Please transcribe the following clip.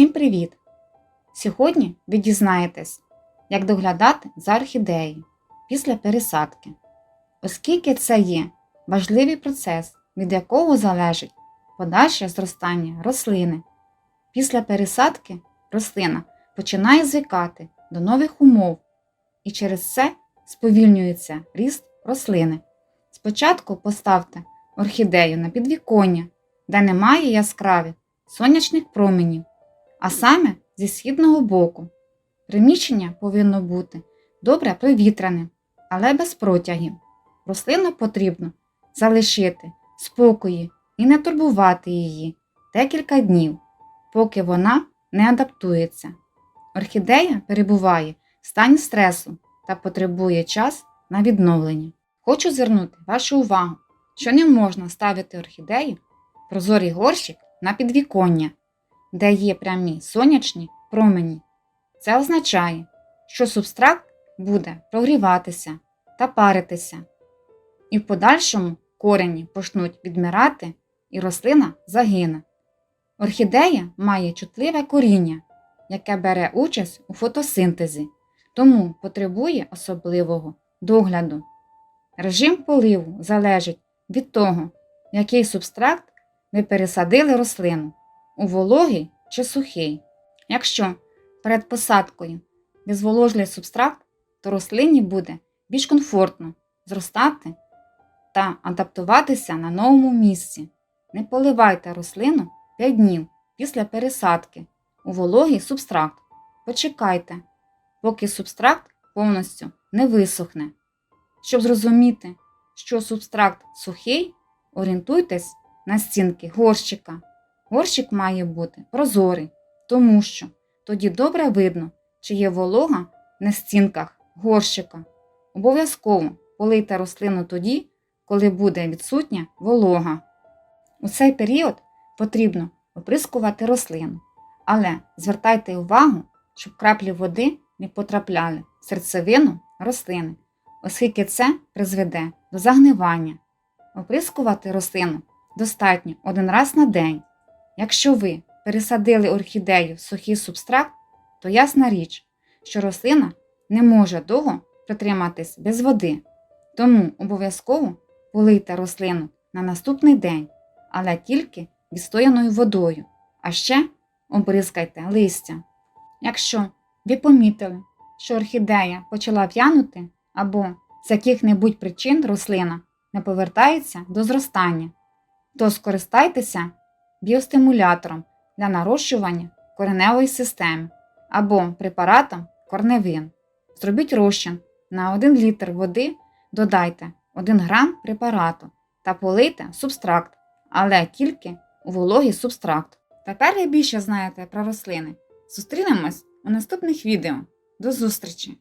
Всім привіт! Сьогодні ви дізнаєтесь, як доглядати за орхідеєю після пересадки, оскільки це є важливий процес, від якого залежить подальше зростання рослини. Після пересадки рослина починає звикати до нових умов і через це сповільнюється ріст рослини. Спочатку поставте орхідею на підвіконня, де немає яскравих сонячних променів, а саме зі східного боку. Приміщення повинно бути добре провітряним, але без протягів. Рослину потрібно залишити спокої і не турбувати її декілька днів, поки вона не адаптується. Орхідея перебуває в стані стресу та потребує час на відновлення. Хочу звернути вашу увагу, що не можна ставити орхідею в прозорий горщик на підвіконня, де є прямі сонячні промені. Це означає, що субстракт буде прогріватися та паритися, і в подальшому корені почнуть відмирати і рослина загине. Орхідея має чутливе коріння, яке бере участь у фотосинтезі, тому потребує особливого догляду. Режим поливу залежить від того, який субстракт ви пересадили рослину вологий чи сухий. Якщо перед посадкою ви зволожили субстракт, то рослині буде більш комфортно зростати та адаптуватися на новому місці. Не поливайте рослину 5 днів після пересадки у вологий субстракт. Почекайте, поки субстракт повністю не висохне. Щоб зрозуміти, що субстракт сухий, орієнтуйтесь на стінки горщика. Горщик має бути прозорий, тому що тоді добре видно, чи є волога на стінках горщика. Обов'язково полийте рослину тоді, коли буде відсутня волога. У цей період потрібно оприскувати рослину, але звертайте увагу, щоб краплі води не потрапляли в серцевину рослини, оскільки це призведе до загнивання. Оприскувати рослину достатньо один раз на день. Якщо ви пересадили орхідею в сухий субстракт, то ясна річ, що рослина не може довго протриматись без води. Тому обов'язково полийте рослину на наступний день, але тільки відстояною водою, а ще обризкайте листя. Якщо ви помітили, що орхідея почала в'янути або з яких-небудь причин рослина не повертається до зростання, то скористайтеся біостимулятором для нарощування кореневої системи або препаратом корневин. Зробіть розчин на 1 літр води додайте 1 грам препарату та полийте субстракт, але тільки у вологий субстракт. Тепер ви більше знаєте про рослини. Зустрінемось у наступних відео. До зустрічі!